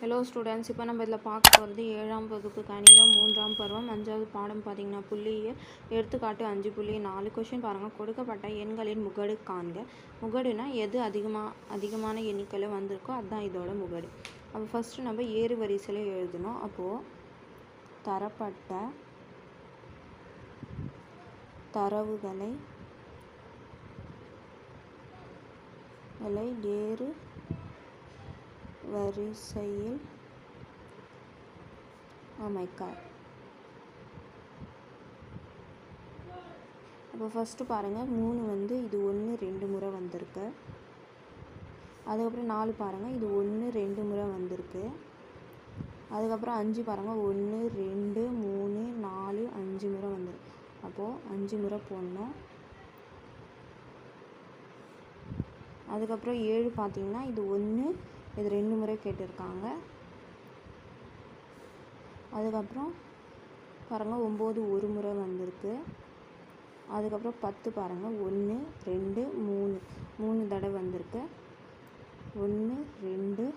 Hello students இப்போ நம்ம இதில் பார்க்க போகிறது ஏழாம் வகுப்பு கணிதம் மூன்றாம் பருவம் அஞ்சாவது பாடம் பார்த்தீங்கன்னா புள்ளியை எடுத்துக்காட்டு அஞ்சு புள்ளி நாலு கொஷின் பாருங்கள் கொடுக்கப்பட்ட எண்களின் முகடு காண்க. முகடுனா எது அதிகமாக அதிகமான எண்ணிக்கையில் வந்திருக்கோ அதுதான் இதோட முகடு. அப்போ ஃபஸ்ட்டு நம்ம ஏறு வரிசையில் எழுதணும். அப்போது தரப்பட்ட தரவுகளை ஏறு வரிசையில். Oh அமைக்கார் அப்போ ஃபஸ்ட்டு பாருங்கள் மூணு வந்து இது ஒன்று ரெண்டு முறை வந்திருக்கு. அதுக்கப்புறம் நாலு பாருங்கள் இது ஒன்று ரெண்டு முறை வந்திருக்கு. அதுக்கப்புறம் அஞ்சு பாருங்கள் ஒன்று ரெண்டு மூணு நாலு அஞ்சு முறை வந்துருக்கு. அப்போது அஞ்சு முறை போடணும். அதுக்கப்புறம் ஏழு பார்த்தீங்கன்னா இது ஒன்று இது ரெண்டு முறை கேட்டிருக்காங்க. அதுக்கப்புறம் பாருங்கள் ஒம்பது ஒரு முறை வந்திருக்கு. அதுக்கப்புறம் பத்து பாருங்கள் ஒன்று ரெண்டு மூணு. மூணு தடவை வந்திருக்கு. ஒன்று ரெண்டு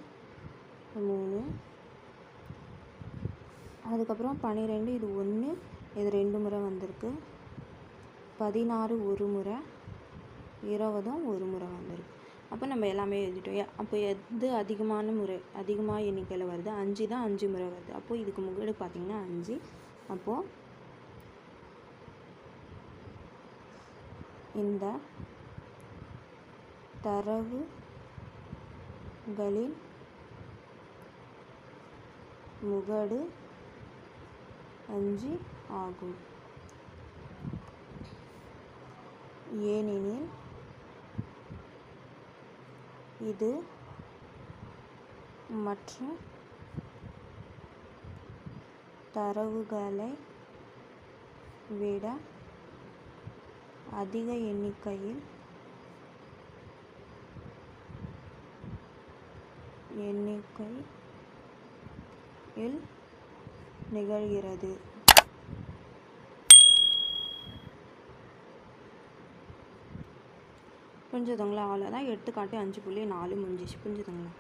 மூணு. அதுக்கப்புறம் பன்னிரெண்டு இது ஒன்று இது ரெண்டு முறை வந்திருக்கு. பதினாறு ஒரு முறை இருபதும் ஒரு முறை வந்திருக்கு. அப்போ நம்ம எல்லாமே எழுதிட்டோம். அப்போ எது அதிகமான முறை அதிகமாக எண்ணிக்கையில் வருது? அஞ்சு தான் அஞ்சு முறை வருது. அப்போது இதுக்கு முகடு பார்த்திங்கன்னா அஞ்சு. அப்போது இந்த தரவுகளின் முகடு அஞ்சு ஆகும். ஏனெனில் இது மற்ற தரவுகளை விட அதிக எண்ணிக்கையில் எண்ணிக்கையில் நிகழ்கிறது. புரிஞ்சுதுங்களா? அவ்வளோதான் காட்டி அஞ்சு புள்ளி நாலு முடிஞ்சிச்சு. புரிஞ்சுதுங்களா?